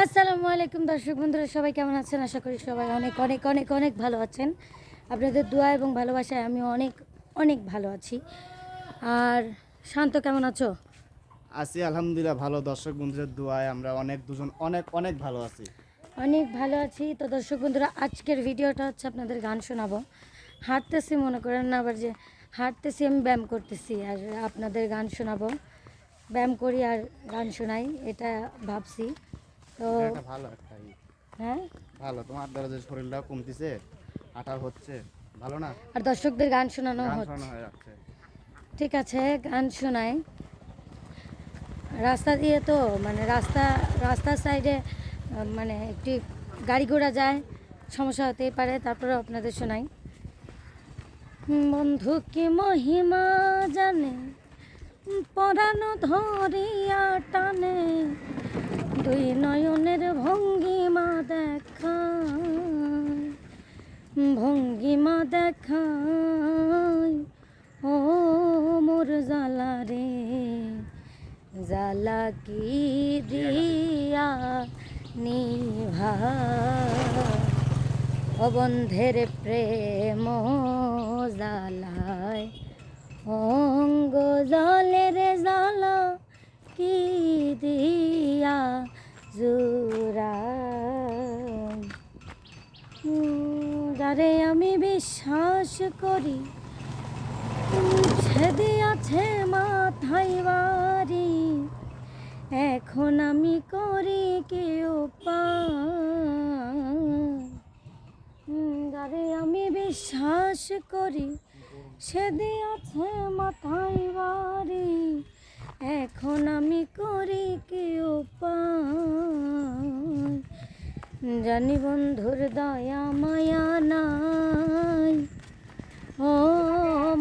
আসসালামু আলাইকুম দর্শক বন্ধুরা সবাই কেমন আছেন? আশা করি সবাই অনেক অনেক অনেক অনেক ভালো আছেন। আপনাদের দোয়া এবং ভালোবাসায় আমি অনেক অনেক ভালো আছি। আর শান্ত কেমন আছো? আছি আলহামদুলিল্লাহ ভালো। দর্শক বন্ধুদের দোয়ায় আমরা অনেক দুজন অনেক অনেক ভালো আছি। অনেক ভালো আছি। তো দর্শক বন্ধুরা আজকের ভিডিওটা হচ্ছে আপনাদের গান শোনাবো। হাঁটতেছি মনে করেন না আবার যে হাঁটতেছি আমি ব্যায়াম করতেছি আর আপনাদের গান শোনাবো। ব্যায়াম করি আর গান শোনাই এটা ভাবছি। তো ভালো একটা হ্যাঁ? ভালো তোমার দ্বারা যে শরীরটা কমতেছে হাঁটা হচ্ছে ভালো না? আর দর্শকদের গান শোনানো হচ্ছে। ঠিক আছে গান শোনাই। রাস্তা দিয়ে তো মানে রাস্তা রাস্তার সাইডে মানে একটি গাড়ি ঘোড়া যায় সমস্যা হতেই পারে তারপরে আপনাদের শোনাই। বন্ধু কি মহিমা জানে? পরানো ধরিয়া টানে। দুই নয়নের ভঙ্গিমা দেখা। ভঙ্গিমা দেখায় ও মোর জালা রে জালা কি দিয়া নিভা? অবন্ধের প্রেম জালায় অঙ্গ জলের জালা কি দিয়া উম, যারে আমি বিশ্বাস করি উম, ছেদে আছে মাথায় বাড়ি। এখন আমি করি কেউ যারে আমি বিশ্বাস করি সেদে আছে মাথায় বাড়ি। এখন আমি করি কেউ জানি বন্ধুর দয়া, মায়া নাই। ও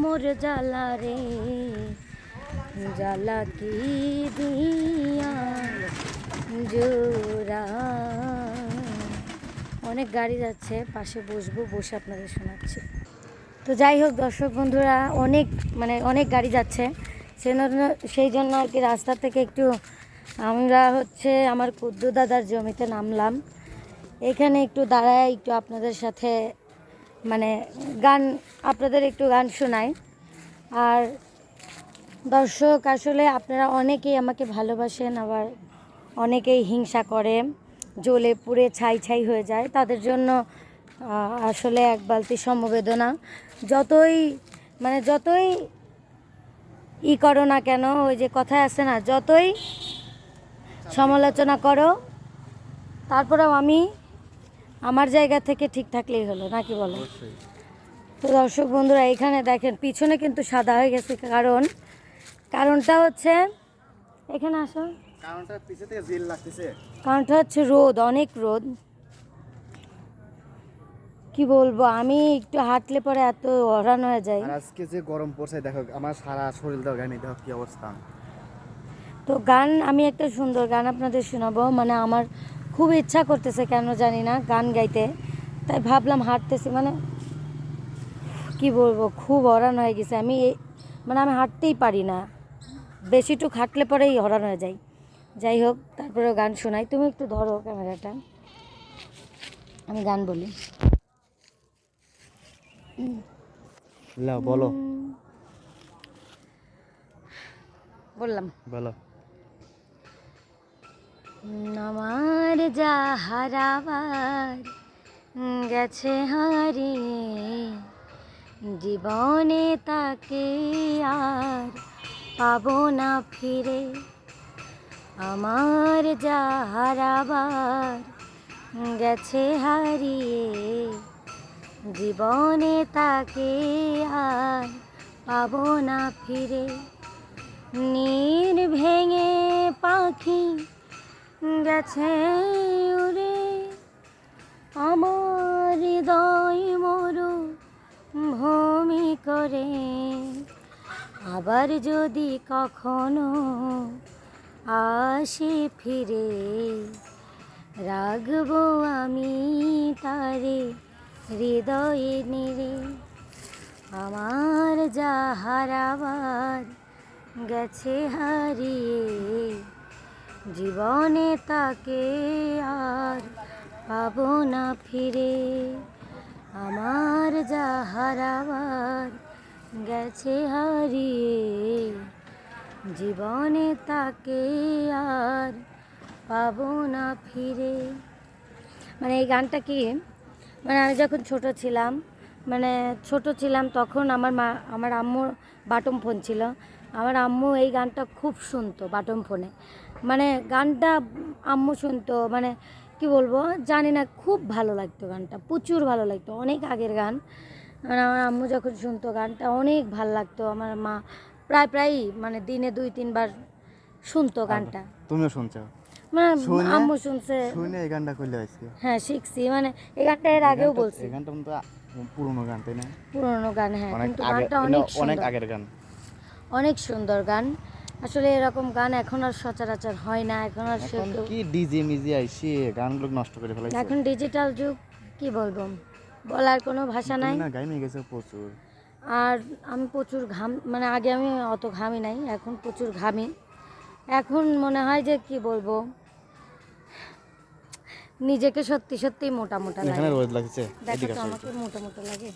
মোর জ্বালা রে, জ্বালা কি দিয়া জোড়া অনেক গাড়ি যাচ্ছে, পাশে বসবো, বসে আপনাদের শোনাচ্ছি। তো যাই হোক দর্শক বন্ধুরা, অনেক মানে অনেক গাড়ি যাচ্ছে। সেই জন্য আর কি রাস্তা থেকে একটু আমরা হচ্ছে আমার কুদ্দু দাদার জমিতে নামলাম। এখানে একটু দাঁড়ায় একটু আপনাদের সাথে মানে গান আপনাদের একটু গান শোনাই। আর দর্শক, আসলে আপনারা অনেকেই আমাকে ভালোবাসেন, আবার অনেকেই হিংসা করে জ্বলে পুড়ে ছাই ছাই হয়ে যায়। তাদের জন্য আসলে এক বালতি সমবেদনা। যতই মানে যতই ই করো না কেন ওই যে কথায় আছে না যতই সমালোচনা করো তারপরেও আমি আমার জায়গা থেকে ঠিক থাকলেই হলো নাকি বলো? তো দর্শক বন্ধুরা এখানে দেখেন পিছনে কিন্তু সাদা হয়ে গেছে কারণ কারণটা হচ্ছে এখানে আসো। কারণটা হচ্ছে রোদ অনেক রোদ। কি বলব আমি একটু হাঁটলে পরে এত অরান হয়ে যায় আর আজকে যে গরম পড়ছে দেখো আমার সারা শরীর দাও গানি দেখো কি অবস্থা? তো গান আমি একটা সুন্দর গান আপনাদের শোনাবো মানে আমার খুব ইচ্ছা করতেছে কেন জানি না গান গাইতে। তাই ভাবলাম হাঁটতেছি মানে কি বলব খুব হরান হয়ে গেছে। আমি মানে আমি হাঁটতেই পারি না। বেশিটুক হাঁটলে পরেই হরান হয়ে যাই। যাই হোক তারপরে গান শোনাই। তুমি একটু ধরো ক্যামেরাটা। আমি গান বলি। লাও বলো। বললাম। বলো। আমার যা হারাবার গেছে হারিয়ে জীবনে তাকে আর পাবো না ফিরে। আমার যা হারাবার গেছে হারিয়ে জীবনে তাকে আর পাবো না ফিরে। নীর ভেঙে পাখি গেছে উড়ে। আমার হৃদয় মরু ভূমি করে। আবার যদি কখনো আসে ফিরে, রাখব আমি তারে। হৃদয়ে নিরে আমার যা হারাবার গেছে হারিয়ে, জীবনে তাকে আর পাব না ফিরে। আমার যা হারাবার গেছে হারিয়ে, জীবনে তাকে আর পাব না ফিরে। মানে এই গানটা কি মানে আমি যখন ছোট ছিলাম মানে ছোট ছিলাম তখন আমার মা আমার আম্মুর বাটম ফোন ছিল। আমার আম্মু এই গানটা খুব শুনতো বাটম ফোনে। মানে গানটা আম্মু শুনতো মানে কি বলব জানি না খুব ভালো লাগতো গানটা প্রচুর ভালো লাগতো অনেক আগের গান। মানে আমার আম্মু যখন শুনতো গানটা অনেক ভালো লাগতো। আমার মা প্রায় প্রায়ই মানে দিনে দুই তিনবার শুনতো গানটা। তুমিও শুনছো? মানে? আম্মু শুনছে। শুনে এই গানটা করলে আজকে। হ্যাঁ শিখছি। মানে এই গানটা এর আগেও বলছি। এই গানটা কিন্তু পুরনো গান তাই না? পুরনো গান হ্যাঁ কিন্তু গানটা অনেক অনেক আগের গান। অনেক সুন্দর গান। আসলে এরকম গান এখন আর সচরাচর হয় না। এখন আর এখন কি ডিজে মিজে আইসে গানগুলো নষ্ট করে ফেলাইছে। এখন ডিজিটাল যুগ কি বলব? বলার কোনো ভাষা নাই। না গাইমে গেছে প্রচুর। আর আমি প্রচুর ঘাম মানে আগে আমি অত ঘামি নাই এখন প্রচুর ঘামি। এখন মনে হয় যে কি বলব? নিজেকে সত্যি সত্যি মোটা মোটা এখানে লাগে রোদ লাগছে দেখো তো আমাকে মোটা মোটা লাগে।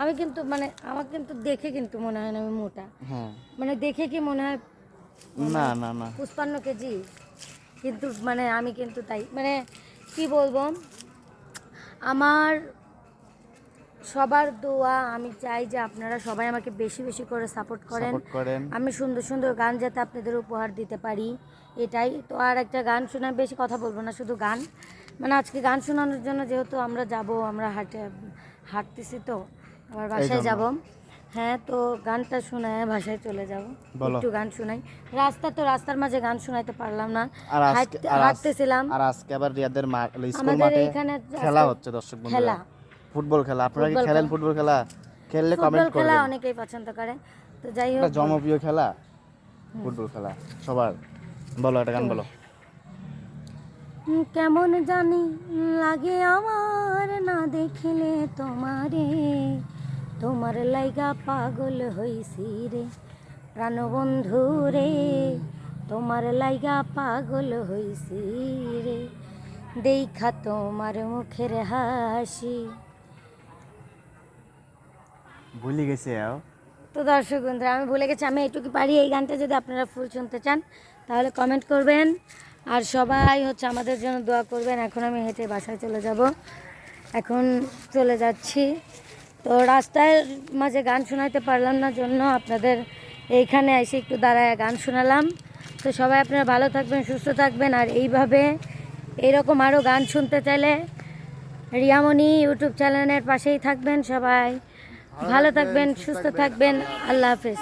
আমি কিন্তু মানে আমার কিন্তু দেখে কিন্তু মনে হয় না আমি মোটা। হ্যাঁ। মানে দেখে কি মনে হয় না না না। পুষ্পান্ন কেজি? কিন্তু মানে আমি কিন্তু তাই মানে কি বলব? আমার সবার দোয়া আমি চাই যে আপনারা সবাই আমাকে বেশি বেশি করে সাপোর্ট করেন। সাপোর্ট করেন। আমি সুন্দর সুন্দর গান যাতে আপনাদের উপহার দিতে পারি এটাই। তো আর একটা গান শোনা বেশি কথা বলব না শুধু গান। মানে আজকে গান শোনানোর জন্য যেহেতু আমরা যাব আমরা হাঁটে হাঁটতেছি তো আবার বাসায় যাব। হ্যাঁ তো গানটা শোনায় বাসায় চলে যাব। একটু গান শোনাই। রাস্তা তো রাস্তার মাঝে গান শোনাইতে পারলাম না। হাঁটতেছিলাম। আর আজকে আবার রিয়াদের স্কুল মাঠে এইখানে খেলা হচ্ছে দর্শক খেলা। ফুটবল খেলা। আপনারা কি খেলেন ফুটবল খেলা? খেললে ফুটবল কমেন্ট খেলা অনেকেই পছন্দ করে। তো যাই হোক। জনপ্রিয় খেলা। ফুটবল খেলা। সবার। বলো একটা গান বলো। কেমন জানি লাগে আমার না দেখিলে তোমারে। তোমার লাইগা পাগল হইছি রে প্রাণবন্ধু রে। তোমার লাইগা পাগল হইছি রে দেখা তোমার মুখের হাসি। ভুলে গেছে। তো দর্শক বন্ধুরা আমি ভুলে গেছি আমি এইটুকু পারি এই গানটা যদি আপনারা ফুল শুনতে চান তাহলে কমেন্ট করবেন। আর সবাই হচ্ছে আমাদের জন্য দোয়া করবেন। এখন আমি হেঁটে বাসায় চলে যাব। এখন চলে যাচ্ছি। তো রাস্তায় মাঝে গান শোনাতে পারলাম না জন্য আপনাদের এইখানে এসে একটু দাঁড়ায় গান শোনালাম। তো সবাই আপনারা ভালো থাকবেন সুস্থ থাকবেন আর এইভাবে এইরকম আরও গান শুনতে চাইলে রিয়ামণি ইউটিউব চ্যানেলের পাশেই থাকবেন সবাই। ভালো থাকবেন সুস্থ থাকবেন। আল্লাহ হাফেজ।